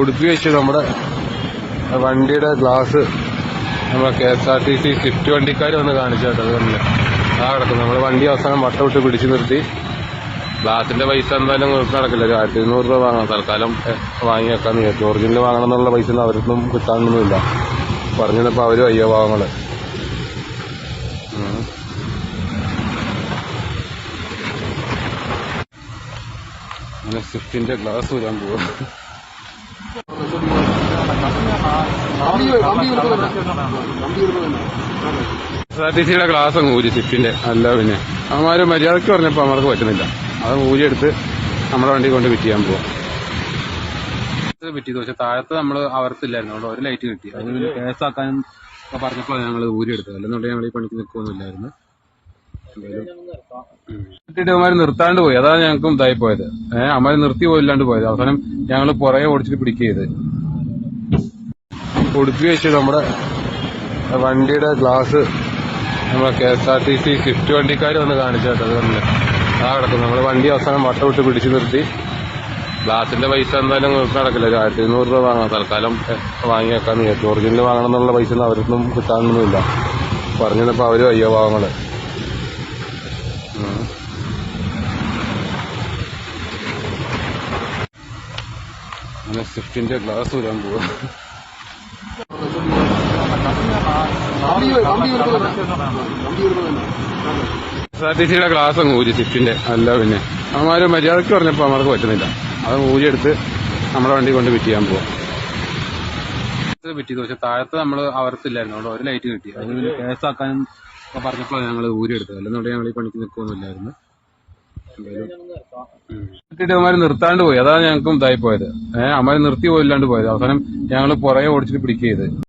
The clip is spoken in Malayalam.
ഉടുപ്പി വെച്ച് നമ്മുടെ വണ്ടിയുടെ ഗ്ലാസ് നമ്മളെ K S R T C Swift വണ്ടിക്കാർ വന്ന് കാണിച്ചു കേട്ടോ അതുകൊണ്ട് ആ കിടക്കും നമ്മൾ വണ്ടി അവസാനം വട്ടം വിട്ട് പിടിച്ചു നിർത്തി. ഗ്ലാസിന്റെ പൈസ എന്തായാലും നടക്കില്ല. ഒരു ആയിരത്തി ഇരുന്നൂറ് രൂപ വാങ്ങാം തൽക്കാലം വാങ്ങി വെക്കാൻ വിചാരിച്ചു ഒറിജിനൽ വാങ്ങണം എന്നുള്ള പൈസ ഒന്നും അവർക്കൊന്നും കിട്ടാനൊന്നുമില്ല. പറഞ്ഞപ്പോ അവർ അയ്യോ. അങ്ങനെ സ്വിഫ്റ്റിന്റെ ഗ്ലാസ് വരാൻ പോവാ. എസ് ആർ സിയുടെ ഗ്ലാസ് അങ്ങ് ഊരി സ്വിഫ്റ്റിന്റെ അല്ല പിന്നെ. അവന്മാര് മര്യാദയ്ക്ക് പറഞ്ഞപ്പോ അവർക്ക് പറ്റുന്നില്ല. അത് ഊരിയെടുത്ത് നമ്മുടെ വണ്ടി കൊണ്ട് ഫിറ്റ് ചെയ്യാൻ പോവാം. പറ്റിയത് പക്ഷെ താഴത്ത് നമ്മൾ അവർത്തില്ലായിരുന്നു. അവിടെ ഒരു ലൈറ്റ് കിട്ടി. അത് കേസാക്കാൻ പറഞ്ഞപ്പോൾ ഞങ്ങൾ ഊരിയെടുത്തത്. അല്ലെന്നുണ്ടെങ്കിൽ ഞങ്ങൾ ഈ പണിക്ക് നിൽക്കുമൊന്നുമില്ലായിരുന്നു കിട്ടിയിട്ട് അമ്മമാര് നിർത്താണ്ട് പോയി. അതാണ് ഞങ്ങൾക്കും ഇതായി പോയത്. ഏഹ് അമ്മമാര് നിർത്തി പോയില്ലാണ്ട് പോയത്. അവസാനം ഞങ്ങൾ പുറകെ ഓടിച്ചിട്ട് പിടിക്കുക ചെയ്ത് ഉടുപ്പി വെച്ച് നമ്മുടെ വണ്ടിയുടെ ഗ്ലാസ് നമ്മളെ K S R T C Swift വണ്ടിക്കാർ വന്ന് കാണിച്ചു അത് അതുകൊണ്ട് ആ കിടക്കുന്നു. നമ്മൾ വണ്ടി അവസാനം വട്ടം വിട്ട് പിടിച്ചു നിർത്തി. ഗ്ലാസിന്റെ പൈസ എന്തായാലും നടക്കില്ല. ഒരു ആയിരത്തി ഇരുന്നൂറ് രൂപ വാങ്ങാം. തൽക്കാലം വാങ്ങി വെക്കാന്ന് ഒറിജിനൽ വാങ്ങണം എന്നുള്ള പൈസ അവർക്കൊന്നും കിട്ടാനൊന്നുമില്ല. പറഞ്ഞപ്പോ അവർ അയ്യോ പാവങ്ങൾ അങ്ങനെ സ്വിഫ്റ്റിന്റെ ഗ്ലാസ് വരാൻ പോവാ എസ് ആർ ടി സിയുടെ ഗ്ലാസ് അങ്ങ് ഊരി സ്വിഫ്റ്റിന്റെ അല്ല പിന്നെ. അവന്മാര് മര്യാദയ്ക്ക് പറഞ്ഞപ്പോ അവർക്ക് പറ്റുന്നില്ല. അത് ഊരിയെടുത്ത് നമ്മുടെ വണ്ടി കൊണ്ട് ഫിറ്റ് ചെയ്യാൻ പോവാം. പറ്റിയത് പക്ഷെ താഴത്ത് നമ്മൾ അവർത്തില്ലായിരുന്നു അവിടെ ഒരു ലൈറ്റ് കിട്ടി. അതിന് കേസാക്കാനും പറഞ്ഞപ്പോൾ ഞങ്ങൾ ഊരിയെടുത്തത്. അല്ലെന്നുണ്ടെങ്കിൽ ഞങ്ങൾ ഈ പണിക്ക് നിൽക്കുമൊന്നുമില്ലായിരുന്നു കിട്ടിയിട്ട് നിർത്താണ്ട് പോയി. അതാണ് ഞങ്ങൾക്കും ഇതായി പോയത്. ഏഹ് അവന്മാര് നിർത്തി പോയില്ലാണ്ട് പോയത്. അവസാനം ഞങ്ങൾ പുറകെ ഓടിച്ചിട്ട് പിടിക്കുക